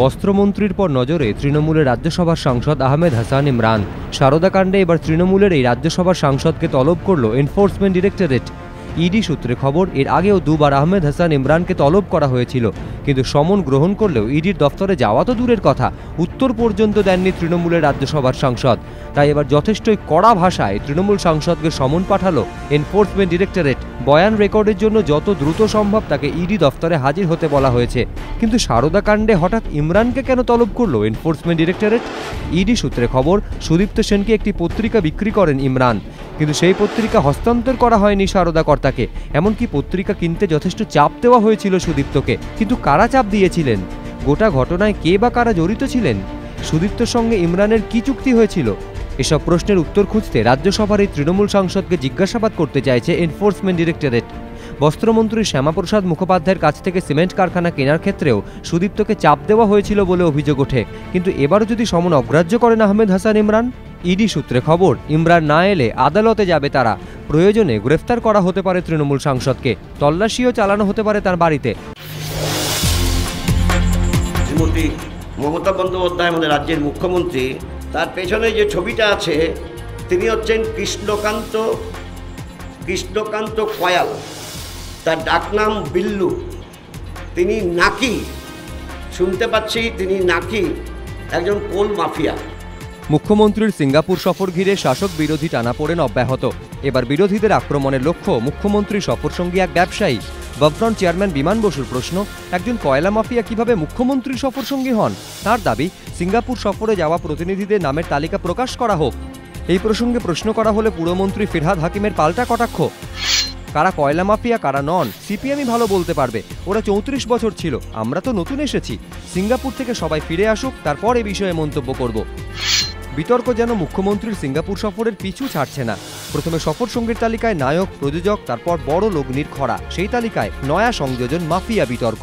বস্ত্রমন্ত্রীর পর নজরে তৃণমূলের রাজ্যসভার সাংসদ আহমেদ হাসান ইমরান। সারদা কাণ্ডে এবার তৃণমূলের এই রাজ্যসভার সাংসদকে তলব করল এনফোর্সমেন্ট ডিরেক্টরেট। ইডি সূত্রে খবর, এর আগেও দুবার আহমেদ হাসান ইমরানকে তলব করা হয়েছিল। কিন্তু সমন গ্রহণ করলেও ইডির দফতরে যাওয়া তো দূরের কথা, উত্তর পর্যন্ত দেননি তৃণমূলের রাজ্যসভার সাংসদ। তাই এবার যথেষ্টই কড়া ভাষায় তৃণমূল সাংসদকে সমন পাঠালো এনফোর্সমেন্ট ডিরেক্টরেট বয়ান রেকর্ডের জন্য যত দ্রুত সম্ভব তাকে ইডি দফতরে হাজির হতে বলা হয়েছে। কিন্তু সারদা কাণ্ডে হঠাৎ ইমরানকে কেন তলব করল এনফোর্সমেন্ট ডিরেক্টরেট ইডি সূত্রে খবর, সুদীপ্ত সেনকে একটি পত্রিকা বিক্রি করেন ইমরান। কিন্তু সেই পত্রিকা হস্তান্তর করা হয়নি সারদা কর্তাকে এমনকি পত্রিকা কিনতে যথেষ্ট চাপ দেওয়া হয়েছিল সুদীপ্তকে। কিন্তু কারা চাপ দিয়েছিলেন? গোটা ঘটনায় কে বা কারা জড়িত ছিলেন? সুদীপ্তর সঙ্গে ইমরানের কি চুক্তি হয়েছিল? এসব প্রশ্নের উত্তর খুঁজতে রাজ্যসভার এই তৃণমূল সাংসদকে জিজ্ঞাসাবাদ করতে চাইছে এনফোর্সমেন্ট ডিরেক্টরেট। বস্ত্রমন্ত্রী শ্যামাপ্রসাদ মুখোপাধ্যায়ের কাছ থেকে সিমেন্ট কারখানা কেনার ক্ষেত্রেও সুদীপ্তকে চাপ দেওয়া হয়েছিল বলে অভিযোগ ওঠে। কিন্তু এবারও যদি সমন অগ্রাহ্য করেন আহমেদ হাসান ইমরান? ইডি সূত্রে খবর, ইমরান না এলে আদালতে যাবে তারা। প্রয়োজনে গ্রেফতার করা হতে পারে তৃণমূল সাংসদকে। তল্লাশিও চালানো হতে পারে তার বাড়িতে। মমতা বন্দ্যোপাধ্যায় আমাদের রাজ্যের মুখ্যমন্ত্রী, তার পেছনে যে ছবিটা আছে, তিনি হচ্ছেন কৃষ্ণকান্ত কৃষ্ণকান্ত কয়াল। তার ডাকনাম বিল্লু। তিনি নাকি, শুনতে পাচ্ছি তিনি নাকি একজন কোল মাফিয়া। মুখ্যমন্ত্রীর সিঙ্গাপুর সফর ঘিরে শাসক বিরোধী টানাপোড়েন অব্যাহত। এবার বিরোধীদের আক্রমণের লক্ষ্য মুখ্যমন্ত্রী সফরসঙ্গী এক ব্যবসায়ী। ববফ্রন্ট চেয়ারম্যান বিমান বসুর প্রশ্ন, একজন কয়লা মাফিয়া কীভাবে মুখ্যমন্ত্রীর সফরসঙ্গী হন? তার দাবি, সিঙ্গাপুর সফরে যাওয়া প্রতিনিধিদের নামের তালিকা প্রকাশ করা হোক। এই প্রসঙ্গে প্রশ্ন করা হলে পুরমন্ত্রী ফিরহাদ হাকিমের পাল্টা কটাক্ষ। কারা কয়লা মাফিয়া, কারা নন, সিপিএমই ভালো বলতে পারবে। ওরা চৌত্রিশ বছর ছিল, আমরা তো নতুন এসেছি। সিঙ্গাপুর থেকে সবাই ফিরে আসুক, তারপর এ বিষয়ে মন্তব্য করব। বিতর্ক যেন মুখ্যমন্ত্রীর সিঙ্গাপুর সফরের পিছু ছাড়ছে না। প্রথমে সফর সঙ্গীর তালিকায় নায়ক, প্রযোজক, তারপর বড় লগ্নির খরা। সেই তালিকায় নয়া সংযোজন মাফিয়া বিতর্ক।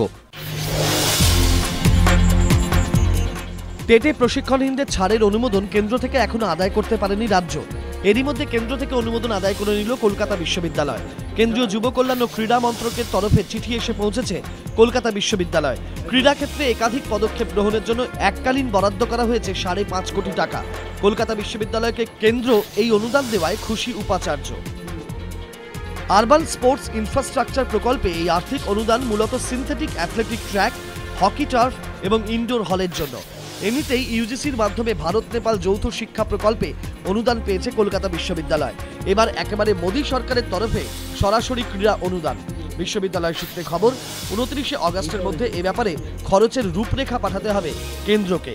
টেটে প্রশিক্ষণহীনদের ছাড়ের অনুমোদন কেন্দ্র থেকে এখনও আদায় করতে পারেনি রাজ্য। এরই মধ্যে কেন্দ্র থেকে অনুমোদন আদায় করে নিল কলকাতা বিশ্ববিদ্যালয়। কেন্দ্রীয় যুব কল্যাণ ও ক্রীড়া মন্ত্রকের তরফে চিঠি এসে পৌঁছেছে কলকাতা বিশ্ববিদ্যালয়। ক্রীড়া ক্ষেত্রে একাধিক পদক্ষেপ গ্রহণের জন্য এককালীন বরাদ্দ করা হয়েছে সাড়ে পাঁচ কোটি টাকা। কলকাতা বিশ্ববিদ্যালয়কে কেন্দ্র এই অনুদান দেওয়ায় খুশি উপাচার্য। আরবান স্পোর্টস ইনফ্রাস্ট্রাকচার প্রকল্পে এই আর্থিক অনুদান মূলত synthetic athletic track, hockey turf এবং ইনডোর হলের জন্য। এমনিতেই ইউজিসির মাধ্যমে ভারত, নেপাল যৌথ শিক্ষা প্রকল্পে অনুদান পেয়েছে কলকাতা বিশ্ববিদ্যালয়। এবার একেবারে মোদী সরকারের তরফে সরাসরি ক্রীড়া অনুদান। বিশ্ববিদ্যালয় সূত্রে খবর, উনত্রিশে অগস্টের মধ্যে এ ব্যাপারে খরচের রূপরেখা পাঠাতে হবে কেন্দ্রকে।